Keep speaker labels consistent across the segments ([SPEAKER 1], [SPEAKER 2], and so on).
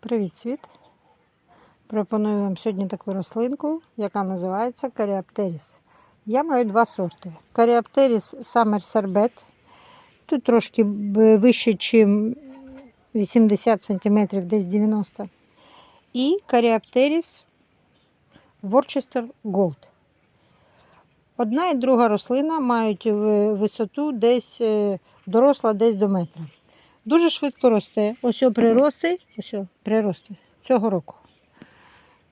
[SPEAKER 1] Привіт, світ! Пропоную вам сьогодні таку рослинку, яка називається Каріаптеріс. Я маю два сорти. Каріаптеріс Summer Sorbet. Тут трошки вище, ніж 80 см, десь 90 І Каріаптеріс Worcester Gold. Одна і друга рослина мають висоту десь е, доросла десь до метра. Дуже швидко росте. Ось прирости, ось прирости цього року.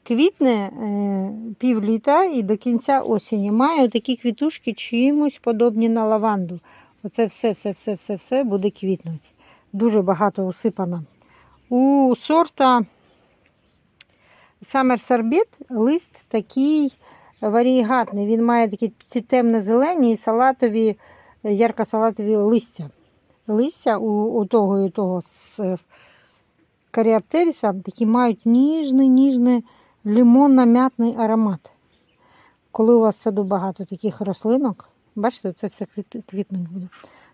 [SPEAKER 1] Квітне е, півліта і до кінця осені. Має такі квітушки чимось подобні на лаванду. Оце все, все, все, все, все буде квітнути. Дуже багато усипано. У сорта Summer Sorbet лист такий варієгатний. Він має такі темно-зелені і салатові, ярко-салатові листя листя у, у того і того з каріаптеріса такі мають ніжний, ніжний лимонно-м'ятний аромат. Коли у вас в саду багато таких рослинок, бачите, це все квіт, квітнуть буде.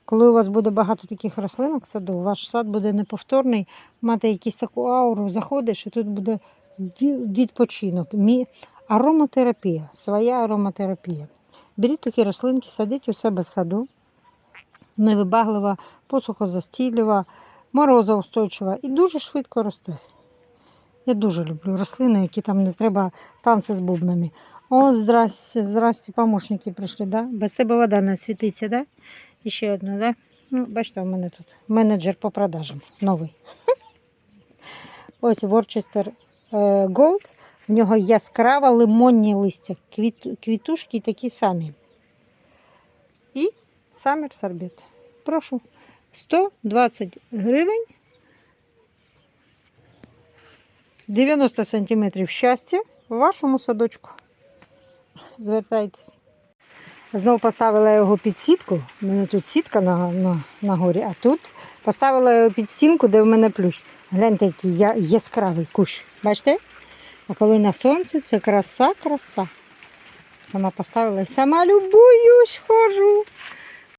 [SPEAKER 1] Коли у вас буде багато таких рослинок в саду, ваш сад буде неповторний, мати якусь таку ауру, заходиш, і тут буде відпочинок. Ароматерапія, своя ароматерапія. Беріть такі рослинки, садіть у себе в саду невибаглива, посухозастійлива, морозоустойчива і дуже швидко росте. Я дуже люблю рослини, які там не треба танці з бубнами. О, здрасте, здрасте, помощники прийшли, да? Без тебе вода не світиться, да? І ще одна, да? Ну, бачите, у мене тут менеджер по продажам новий. Ось е, Gold. В нього яскраво лимонні листя, квіт, квітушки такі самі. І Summer Sorbet. Прошу. 120 гривень. 90 сантиметрів щастя в вашому садочку. Звертайтесь. Знову поставила його під сітку. У мене тут сітка на, на, на горі, а тут поставила його під стінку, де в мене плющ. Гляньте, який я, яскравий кущ. Бачите? А коли на сонці, це краса, краса. Сама поставила сама любуюсь, хожу.